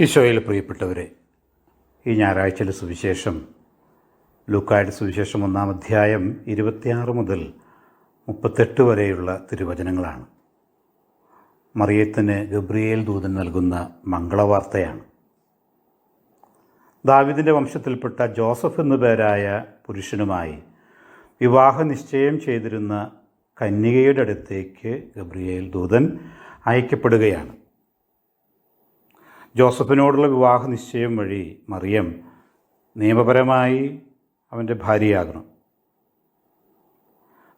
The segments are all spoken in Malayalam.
ഈശോയിൽ പ്രിയപ്പെട്ടവരെ ഈ ഞായറാഴ്ചയിലെ സുവിശേഷം ലൂക്കായുടെ സുവിശേഷം ഒന്നാം അധ്യായം ഇരുപത്തിയാറ് മുതൽ മുപ്പത്തെട്ട് വരെയുള്ള തിരുവചനങ്ങളാണ്. മറിയത്തിന് ഗബ്രിയേൽ ദൂതൻ നൽകുന്ന മംഗളവാർത്തയാണ്. ദാവിദിന്റെ വംശത്തിൽപ്പെട്ട ജോസഫ് എന്നു പേരായ പുരുഷനുമായി വിവാഹ നിശ്ചയം ചെയ്തിരുന്ന കന്യകയുടെ അടുത്തേക്ക് ഗബ്രിയേൽ ദൂതൻ അയക്കപ്പെടുകയാണ്. ജോസഫിനോടുള്ള വിവാഹ നിശ്ചയം വഴി മറിയം നിയമപരമായി അവന്റെ ഭാര്യയാകണം.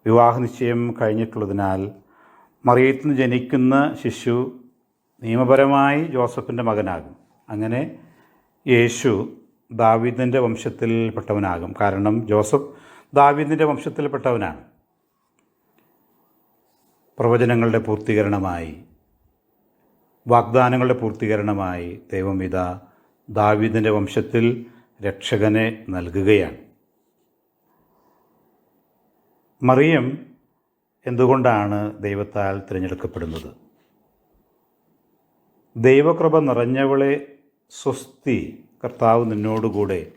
വിവാഹ നിശ്ചയം കഴിഞ്ഞിട്ടുള്ളതിനാൽ മറിയത്തിന് ജനിക്കുന്ന ശിശു നിയമപരമായി ജോസഫിന്റെ മകനാകും. അങ്ങനെ യേശു ദാവീദിന്റെ വംശത്തിൽപ്പെട്ടവനാകും. കാരണം ജോസഫ് ദാവീദിന്റെ വംശത്തിൽപ്പെട്ടവനാണ്. പ്രവചനങ്ങളുടെ പൂർത്തീകരണമായി വാഗ്ദാനങ്ങളുടെ പൂർത്തീകരണമായി ദൈവം ഇതാ ദാവീദിന്റെ വംശത്തിൽ രക്ഷകനെ നൽകുകയാണ്. മറിയം എന്തുകൊണ്ടാണ് ദൈവത്താൽ തിരഞ്ഞെടുക്കപ്പെടുന്നത്? ദൈവകൃപ നിറഞ്ഞവളെ സ്വസ്തി കർത്താവ് നിന്നോടുകൂടെ.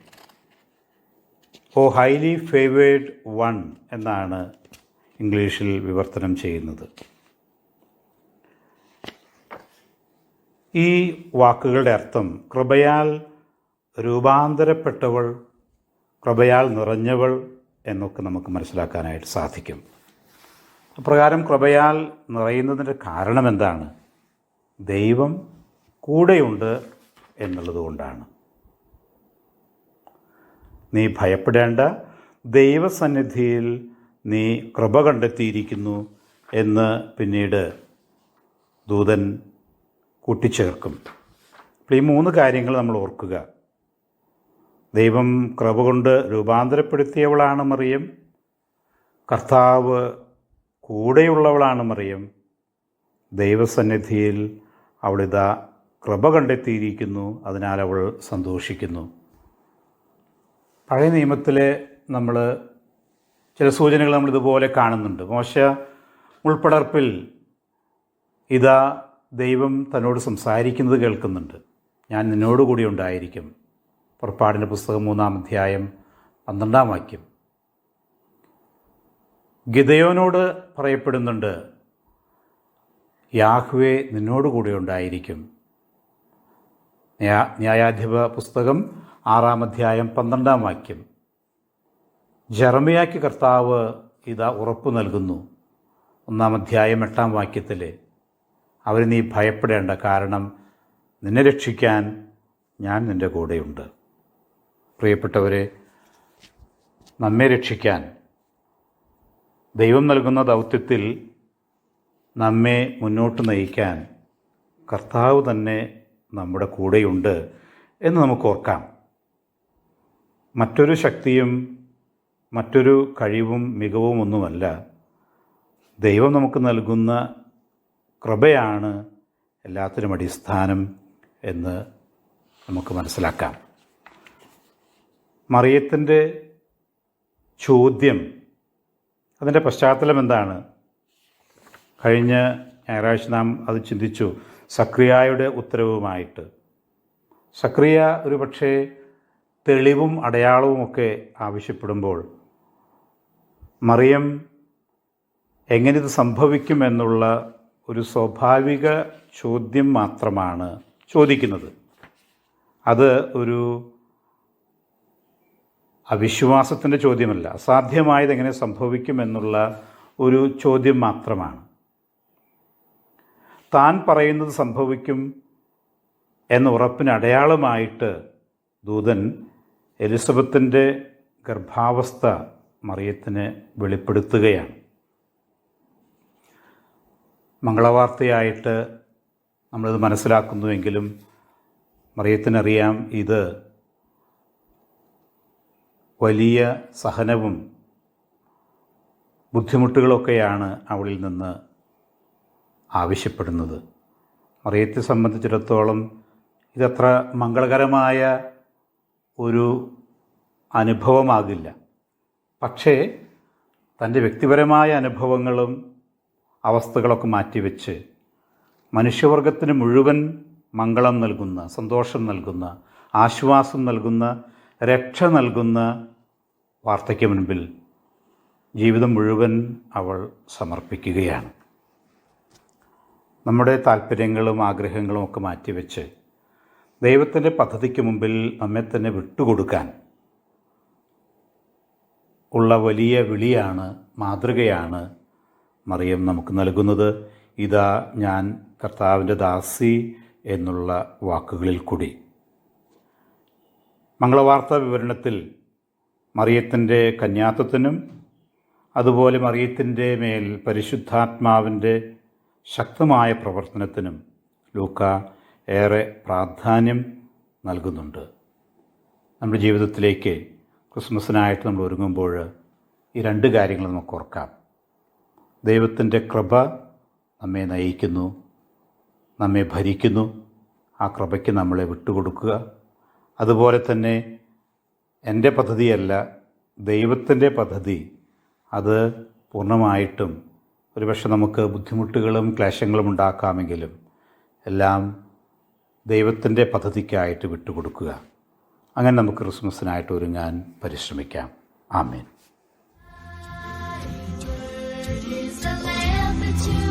ഓ ഹൈലി ഫേവേർഡ് വൺ എന്നാണ് ഇംഗ്ലീഷിൽ വിവർത്തനം ചെയ്യുന്നത്. ഈ വാക്കുകളുടെ അർത്ഥം കൃപയാൽ രൂപാന്തരപ്പെട്ടവൾ കൃപയാൽ നിറഞ്ഞവൾ എന്നൊക്കെ നമുക്ക് മനസ്സിലാക്കാനായിട്ട് സാധിക്കും. അപ്രകാരം കൃപയാൽ നിറയുന്നതിന്റെ കാരണം എന്താണ്? ദൈവം കൂടെയുണ്ട് എന്നുള്ളതുകൊണ്ടാണ് നീ ഭയപ്പെടേണ്ട. ദൈവസന്നിധിയിൽ നീ കൃപ കണ്ടെത്തിയിരിക്കുന്നു എന്ന് പിന്നീട് ദൂതൻ കൂട്ടിച്ചേർക്കും. അപ്പോൾ ഈ മൂന്ന് കാര്യങ്ങൾ നമ്മൾ ഓർക്കുക. ദൈവം കൃപ കൊണ്ട് രൂപാന്തരപ്പെടുത്തിയവളാണ് മറിയം. കർത്താവ് കൂടെയുള്ളവളാണ് മറിയം. ദൈവസന്നിധിയിൽ അവളിതാ കൃപ കണ്ടെത്തിയിരിക്കുന്നു. അതിനാൽ അവൾ സന്തോഷിക്കുന്നു. പഴയ നിയമത്തിലെ നമ്മൾ ചില സൂചനകൾ നമ്മളിതുപോലെ കാണുന്നുണ്ട്. മോശ ഉൾപ്പടർപ്പിൽ ഇതാ ദൈവം തന്നോട് സംസാരിക്കുന്നത് കേൾക്കുന്നുണ്ട്. ഞാൻ നിന്നോടുകൂടി ഉണ്ടായിരിക്കും. പുറപ്പാടിന്റെ പുസ്തകം മൂന്നാം അധ്യായം പന്ത്രണ്ടാം വാക്യം. ഗിതയോനോട് പറയപ്പെടുന്നുണ്ട് യാഹ്വേ നിന്നോടുകൂടി ഉണ്ടായിരിക്കും. ന്യായാധിപ പുസ്തകം ആറാം അധ്യായം പന്ത്രണ്ടാം വാക്യം. ജർമിയാക്ക് കർത്താവ് ഇതാ ഉറപ്പ് നൽകുന്നു. ഒന്നാം അധ്യായം എട്ടാം വാക്യത്തിൽ അവർ നീ ഭയപ്പെടേണ്ട. കാരണം നിന്നെ രക്ഷിക്കാൻ ഞാൻ നിന്റെ കൂടെയുണ്ട്. പ്രിയപ്പെട്ടവരെ നമ്മെ രക്ഷിക്കാൻ ദൈവം നൽകുന്ന ദൗത്യത്തിൽ നമ്മെ മുന്നോട്ട് നയിക്കാൻ കർത്താവ് തന്നെ നമ്മുടെ കൂടെയുണ്ട് എന്ന് നമുക്ക് ഓർക്കാം. മറ്റൊരു ശക്തിയും മറ്റൊരു കഴിവും മികവും ഒന്നുമല്ല ദൈവം നമുക്ക് നൽകുന്ന കൃപയാണ് എല്ലാത്തിനും അടിസ്ഥാനം എന്ന് നമുക്ക് മനസ്സിലാക്കാം. മറിയത്തിന്റെ ചോദ്യം അതിന്റെ പശ്ചാത്തലം എന്താണ്? കഴിഞ്ഞ ഞായറാഴ്ച നാം അത് ചിന്തിച്ചു. സക്രിയായുടെ ഉത്തരവുമായിട്ട്. സക്രിയ ഒരു പക്ഷേ തെളിവും അടയാളവുമൊക്കെ ആവശ്യപ്പെടുമ്പോൾ മറിയം എങ്ങനെ ഇത് സംഭവിക്കുമെന്നുള്ള ഒരു സ്വാഭാവിക ചോദ്യം മാത്രമാണ് ചോദിക്കുന്നത്. അത് ഒരു അവിശ്വാസത്തിന്റെ ചോദ്യമല്ല. അസാധ്യമായത് എങ്ങനെ സംഭവിക്കുമെന്നുള്ള ഒരു ചോദ്യം മാത്രമാണ്. താൻ പറയുന്നത് സംഭവിക്കും എന്ന ഉറപ്പിന് അടയാളമായിട്ട് ദൂതൻ എലിസബത്തിന്റെ ഗർഭാവസ്ഥ മറിയത്തിന് വെളിപ്പെടുത്തുകയാണ്. മംഗളവാർത്തയായിട്ട് നമ്മളിത് മനസ്സിലാക്കുന്നുവെങ്കിലും മറിയത്തിനറിയാം ഇത് വലിയ സഹനവും ബുദ്ധിമുട്ടുകളൊക്കെയാണ് അവളിൽ നിന്ന് ആവശ്യപ്പെടുന്നത്. മറിയത്തെ സംബന്ധിച്ചിടത്തോളം ഇതത്ര മംഗളകരമായ ഒരു അനുഭവമാകില്ല. പക്ഷേ തന്റെ വ്യക്തിപരമായ അനുഭവങ്ങളും അവസ്ഥകളൊക്കെ മാറ്റിവെച്ച് മനുഷ്യവർഗത്തിന് മുഴുവൻ മംഗളം നൽകുന്ന സന്തോഷം നൽകുന്ന ആശ്വാസം നൽകുന്ന രക്ഷ നൽകുന്ന വാർത്തയ്ക്ക് മുൻപിൽ ജീവിതം മുഴുവൻ അവൾ സമർപ്പിക്കുകയാണ്. നമ്മുടെ താല്പര്യങ്ങളും ആഗ്രഹങ്ങളും ഒക്കെ മാറ്റിവെച്ച് ദൈവത്തിന്റെ പദ്ധതിക്ക് മുമ്പിൽ നമ്മെ തന്നെ വിട്ടുകൊടുക്കാൻ ഉള്ള വലിയ വിളിയാണ് മാതൃകയാണ് മറിയം നമുക്ക് നൽകുന്നത്. ഇതാ ഞാൻ കർത്താവിന്റെ ദാസി എന്നുള്ള വാക്കുകളിൽ കൂടി. മംഗളവാർത്ത വിവരണത്തിൽ മറിയത്തിന്റെ കന്യാത്വത്തിനും അതുപോലെ മറിയത്തിന്റെ മേൽ പരിശുദ്ധാത്മാവിന്റെ ശക്തമായ പ്രവർത്തനത്തിനും ലൂക്ക ഏറെ പ്രാധാന്യം നൽകുന്നുണ്ട്. നമ്മുടെ ജീവിതത്തിലേക്ക് ക്രിസ്മസിനായിട്ട് നമ്മൾ ഒരുങ്ങുമ്പോൾ ഈ രണ്ട് കാര്യങ്ങൾ നമുക്ക് ഓർക്കാം. ദൈവത്തിന്റെ കൃപ നമ്മെ നയിക്കുന്നു നമ്മെ ഭരിക്കുന്നു. ആ കൃപയ്ക്ക് നമ്മളെ വിട്ടുകൊടുക്കുക. അതുപോലെ തന്നെ എന്റെ പദ്ധതിയല്ല ദൈവത്തിന്റെ പദ്ധതി. അത് പൂർണമായിട്ടും ഒരുപക്ഷെ നമുക്ക് ബുദ്ധിമുട്ടുകളും ക്ലേശങ്ങളും ഉണ്ടാക്കാമെങ്കിലും എല്ലാം ദൈവത്തിന്റെ പദ്ധതിക്കായിട്ട് വിട്ടുകൊടുക്കുക. അങ്ങനെ നമുക്ക് ക്രിസ്മസിനായിട്ട് ഒരുങ്ങാൻ പരിശ്രമിക്കാം. ആമേൻ. Is the lamb that you